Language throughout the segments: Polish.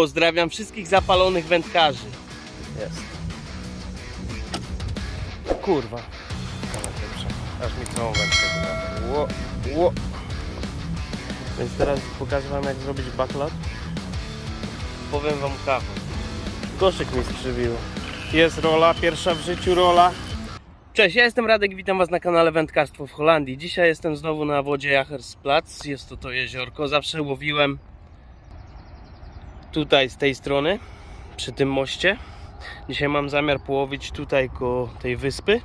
Pozdrawiam wszystkich zapalonych wędkarzy. Jest. Kurwa. Aż mi całą wędkę wyda. Ło, ło. Więc teraz pokażę wam jak zrobić backlot. Powiem wam kawał. Koszyk mi skrzywiło. Jest rola, pierwsza w życiu rola. Cześć, ja jestem Radek, witam Was na kanale Wędkarstwo w Holandii. Dzisiaj jestem znowu na wodzie Jachersplatz, jest to to jeziorko. Zawsze łowiłem tutaj z tej strony, przy tym moście. Dzisiaj mam zamiar połowić tutaj koło tej wyspy.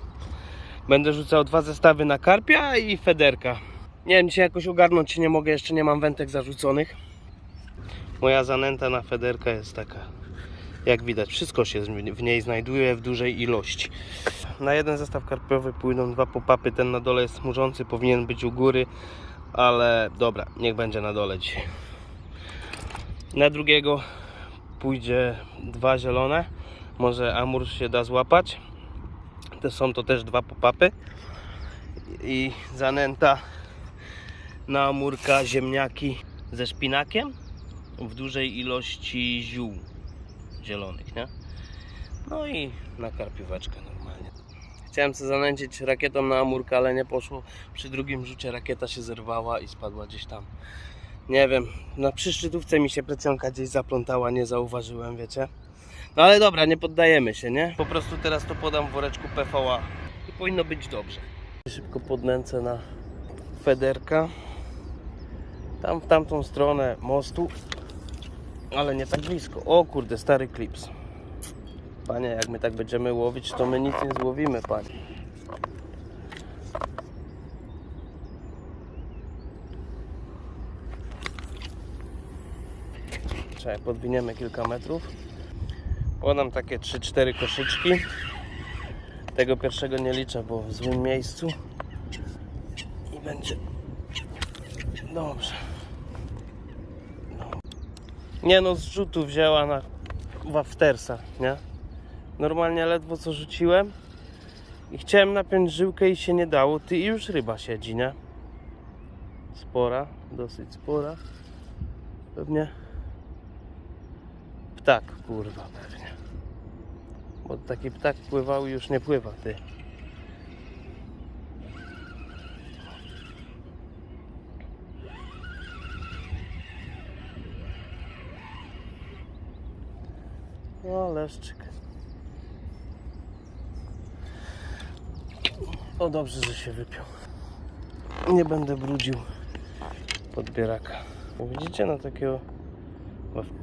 Będę rzucał dwa zestawy na karpia i federka. Nie wiem, dzisiaj jakoś ogarnąć się nie mogę, jeszcze nie mam wędek zarzuconych. Moja zanęta na federka jest taka, jak widać, wszystko się w niej znajduje w dużej ilości. Na jeden zestaw karpiowy pójdą dwa popapy, ten na dole jest smużący, powinien być u góry, ale dobra, niech będzie na dole dzisiaj. Na drugiego pójdzie dwa zielone, może amur się da złapać. To są to też dwa popapy i zanęta na amurka ziemniaki ze szpinakiem w dużej ilości ziół zielonych, nie? No i na karpióweczkę normalnie. Chciałem sobie zanęcić rakietą na amurkę, ale nie poszło. Przy drugim rzucie rakieta się zerwała i spadła gdzieś tam. Nie wiem, na przyszczytówce mi się plecjonka gdzieś zaplątała, nie zauważyłem, wiecie. No ale dobra, nie poddajemy się, nie? Po prostu teraz to podam w woreczku PVA i powinno być dobrze. Szybko podnęcę na federka. Tam w tamtą stronę mostu, ale nie tak blisko. O kurde, stary klips. Panie, jak my tak będziemy łowić, to my nic nie złowimy, panie. Czekaj, podwiniemy kilka metrów. Podam takie 3-4 koszyczki. Tego pierwszego nie liczę, bo w złym miejscu. I będzie dobrze. Nie no, z rzutu wzięła na waftersa, nie? Normalnie ledwo co rzuciłem i chciałem napiąć żyłkę i się nie dało. Ty i już ryba siedzi, nie? Spora, dosyć spora. Pewnie ptak, kurwa, pewnie. Bo taki ptak pływał i już nie pływa, ty. O, leszczyk. O, dobrze, że się wypiął. Nie będę brudził podbieraka. Widzicie, no takiego...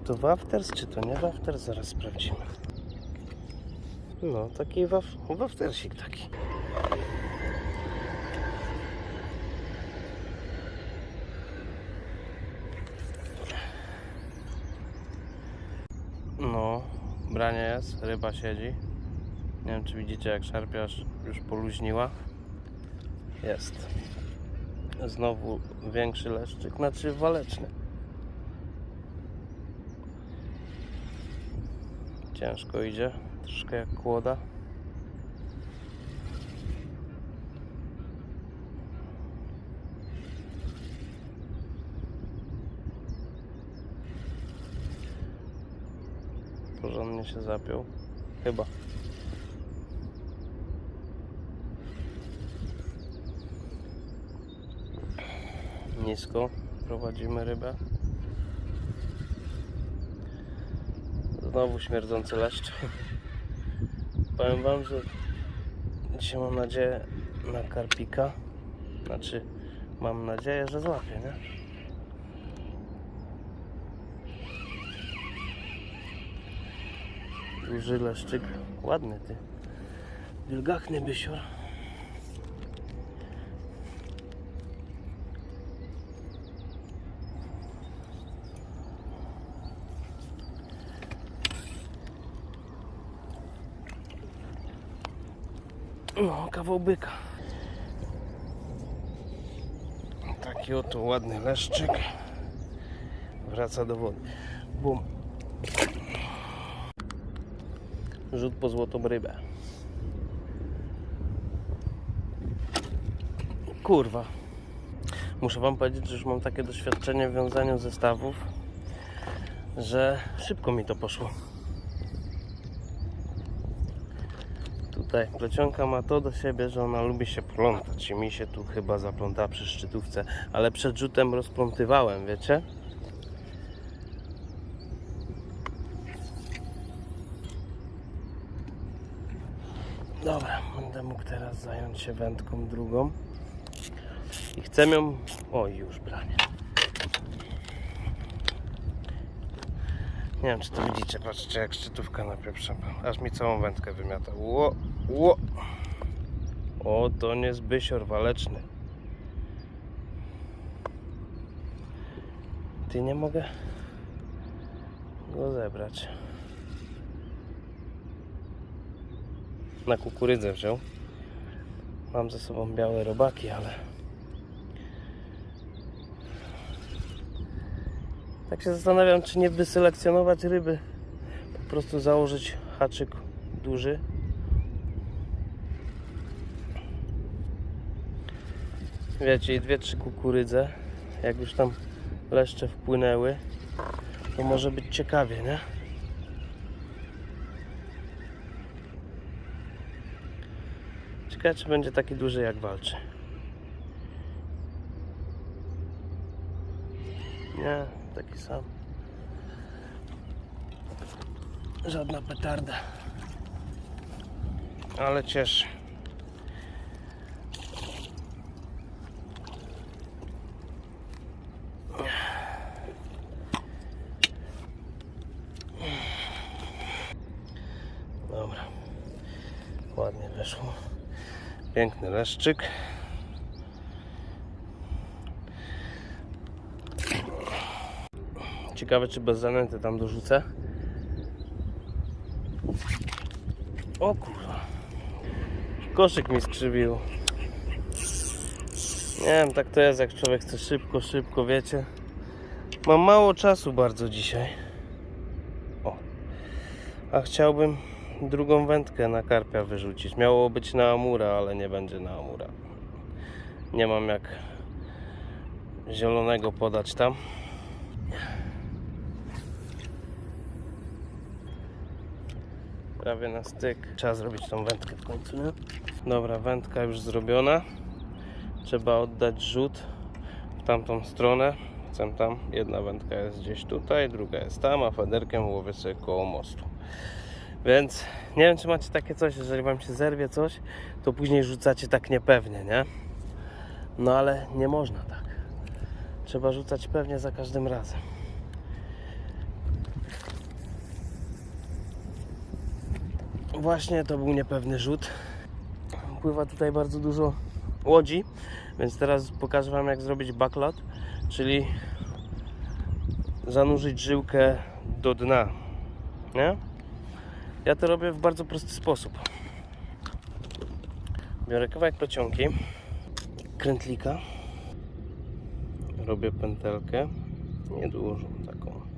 To wafters, czy to nie wafters? Zaraz sprawdzimy. No, taki waf... waftersik taki. No, branie jest, ryba siedzi. Nie wiem, czy widzicie, jak szarpiarz już poluźniła. Jest. Znowu większy leszczyk, znaczy waleczny. Ciężko idzie, troszkę jak kłoda. Porządnie się zapiął. Chyba. Nisko prowadzimy rybę. Znowu śmierdzący leszcz. Powiem wam, że dzisiaj mam nadzieję na karpika. Znaczy, mam nadzieję, że złapię, nie? Duży leszczyk. Ładny ty. Wilgachny bysior. No, kawał byka. Taki oto ładny leszczyk. Wraca do wody. Bum. Rzut po złotą rybę. Kurwa. Muszę wam powiedzieć, że już mam takie doświadczenie w wiązaniu zestawów, że szybko mi to poszło. Tutaj plecionka ma to do siebie, że ona lubi się plątać i mi się tu chyba zaplątała przy szczytówce, ale przed rzutem rozplątywałem, wiecie? Dobra, będę mógł teraz zająć się wędką drugą. I chcę ją... O, już branie. Nie wiem, czy to widzicie, patrzcie jak szczytówka napieprza. Aż mi całą wędkę wymiata. Ło, ło. O, to nie jest bysior waleczny. Ty nie mogę go zebrać. Na kukurydzę wziął. Mam ze sobą białe robaki, ale Tak się zastanawiam, czy nie wyselekcjonować ryby. Po prostu założyć haczyk duży. Wiecie, dwie, trzy kukurydze. Jak już tam leszcze wpłynęły, to może być ciekawie, nie? Ciekawe, czy będzie taki duży jak walczy. Nie, taki sam. Żadna petarda. Ale cieszy. Dobra. Ładnie weszło. Piękny leszczyk. Ciekawe, czy bez zanęty tam dorzucę. O kurwa. Koszyk mi skrzywił. Nie wiem, tak to jest, jak człowiek chce szybko, szybko, wiecie. Mam mało czasu bardzo dzisiaj. O. A chciałbym drugą wędkę na karpia wyrzucić. Miało być na amura, ale nie będzie na amura. Nie mam jak zielonego podać tam. Prawie na styk. Trzeba zrobić tą wędkę w końcu, nie? Dobra, wędka już zrobiona. Trzeba oddać rzut w tamtą stronę. Chcę tam. Jedna wędka jest gdzieś tutaj, druga jest tam, a faderkiem łowię sobie koło mostu. Więc nie wiem, czy macie takie coś, jeżeli wam się zerwie coś, to później rzucacie tak niepewnie, nie? No ale nie można tak. Trzeba rzucać pewnie za każdym razem. Właśnie to był niepewny rzut. Pływa tutaj bardzo dużo łodzi, więc teraz pokażę Wam jak zrobić backlot, czyli zanurzyć żyłkę do dna. Nie? Ja to robię w bardzo prosty sposób. Biorę kawałek plecionki, krętlika, robię pętelkę, niedużą taką.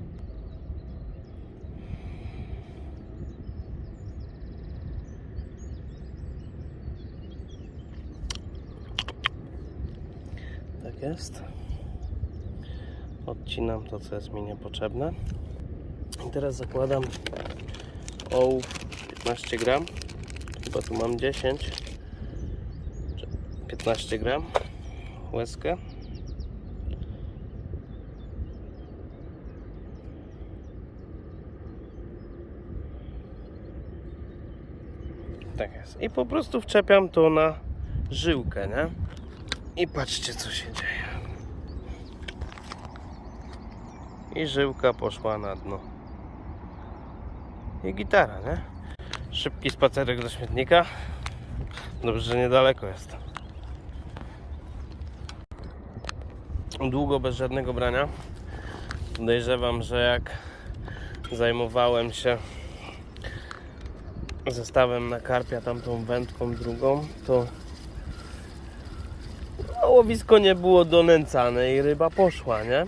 Tak jest. Odcinam to, co jest mi niepotrzebne. I teraz zakładam ołów 15 gram. Chyba tu mam 10. czy 15 gram. Łezkę. Tak jest. I po prostu wczepiam to na żyłkę, nie? I patrzcie co się dzieje. I żyłka poszła na dno. I gitara, nie? Szybki spacerek do śmietnika. Dobrze, że niedaleko jest. Długo bez żadnego brania. Podejrzewam, że jak zajmowałem się zestawem na karpia, tamtą wędką drugą, to a łowisko nie było donęcane i ryba poszła, nie?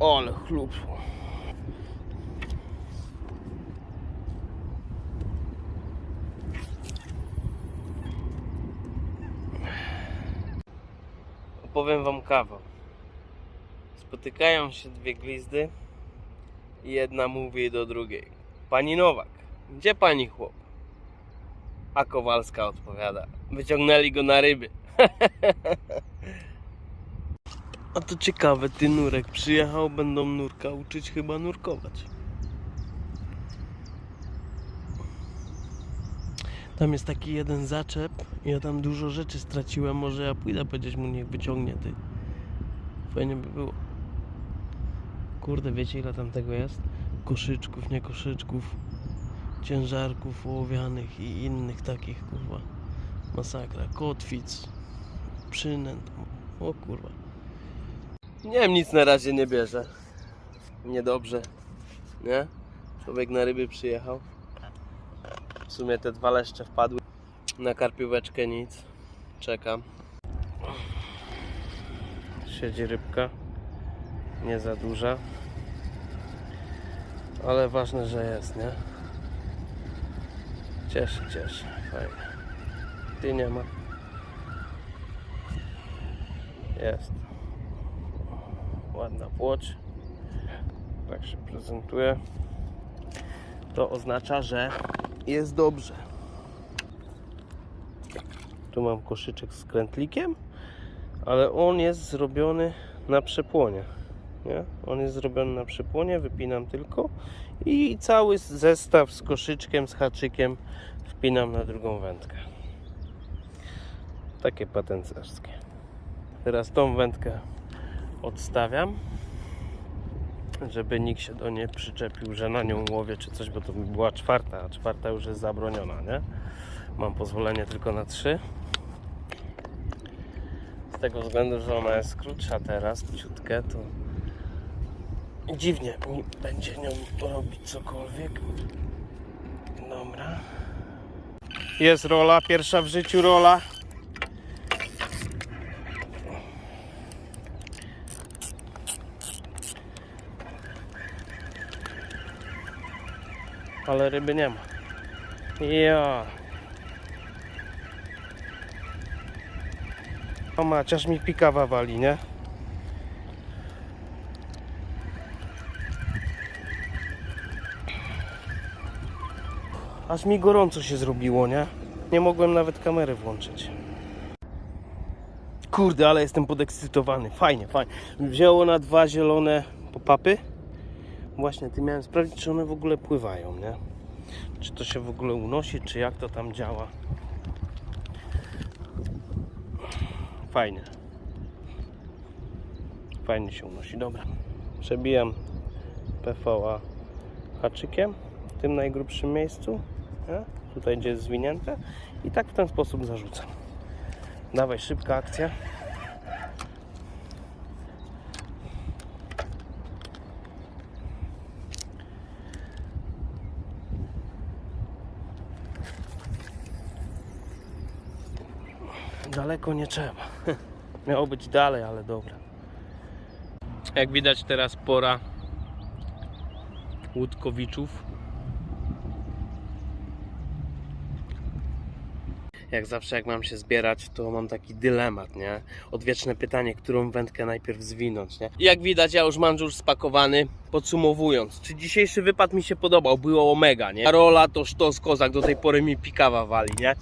Ale chlupło. Opowiem wam kawał. Spotykają się dwie glizdy i jedna mówi do drugiej. Pani Nowak, gdzie pani chłop? A Kowalska odpowiada. Wyciągnęli go na ryby. A to ciekawe, ty nurek przyjechał, będą nurka uczyć chyba nurkować. Tam jest taki jeden zaczep, ja tam dużo rzeczy straciłem, może ja pójdę powiedzieć mu niech wyciągnie ty. Fajnie by było. Kurde, wiecie ile tam tego jest? Koszyczków, nie koszyczków, ciężarków ołowianych i innych takich, kurwa. Masakra, kotwic, przynęt, o kurwa. Nie wiem, nic na razie nie bierze. Niedobrze, nie? Człowiek na ryby przyjechał. W sumie te dwa leszcze wpadły. Na karpióweczkę nic. Czekam. Siedzi rybka. Nie za duża. Ale ważne, że jest, nie? Cieszy, cieszy. Fajnie. Ty nie ma. Jest. Ładna płoć. Tak się prezentuje. To oznacza, że jest dobrze. Tu mam koszyczek z krętlikiem, ale on jest zrobiony na przepłonie. Nie? On jest zrobiony na przepłonie, wypinam tylko i cały zestaw z koszyczkiem, z haczykiem wpinam na drugą wędkę. Takie patencerskie. Teraz tą wędkę odstawiam, żeby nikt się do niej przyczepił, że na nią łowię czy coś, bo to by była czwarta, a czwarta już jest zabroniona, nie? Mam pozwolenie tylko na trzy. Z tego względu, że ona jest krótsza teraz, ciutkę, to dziwnie mi będzie nią robić cokolwiek. Dobra. Jest rola, pierwsza w życiu rola. Ale ryby nie ma. Ja. O maciarz mi pikawa wali, nie? Aż mi gorąco się zrobiło, nie? Nie mogłem nawet kamery włączyć. Kurde, ale jestem podekscytowany. Fajnie, fajnie. Wzięło na dwa zielone popapy. Właśnie, ty miałem sprawdzić, czy one w ogóle pływają, nie? Czy to się w ogóle unosi, czy jak to tam działa. Fajnie. Fajnie się unosi, dobra. Przebijam PVA haczykiem w tym najgrubszym miejscu. Nie? Tutaj gdzie jest zwinięte. I tak w ten sposób zarzucam. Dawaj, szybka akcja. Daleko nie trzeba. Miało być dalej, ale dobra. Jak widać teraz pora łódkowiczów. Jak zawsze jak mam się zbierać, to mam taki dylemat, nie? Odwieczne pytanie, którą wędkę najpierw zwinąć, nie? Jak widać, ja już mam już spakowany. Podsumowując, czy dzisiejszy wypad mi się podobał? Było omega, nie? Rola to sztos kozak, do tej pory mi pikawa wali, nie?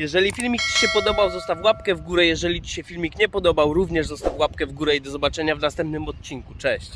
Jeżeli filmik Ci się podobał, zostaw łapkę w górę. Jeżeli Ci się filmik nie podobał, również zostaw łapkę w górę i do zobaczenia w następnym odcinku. Cześć!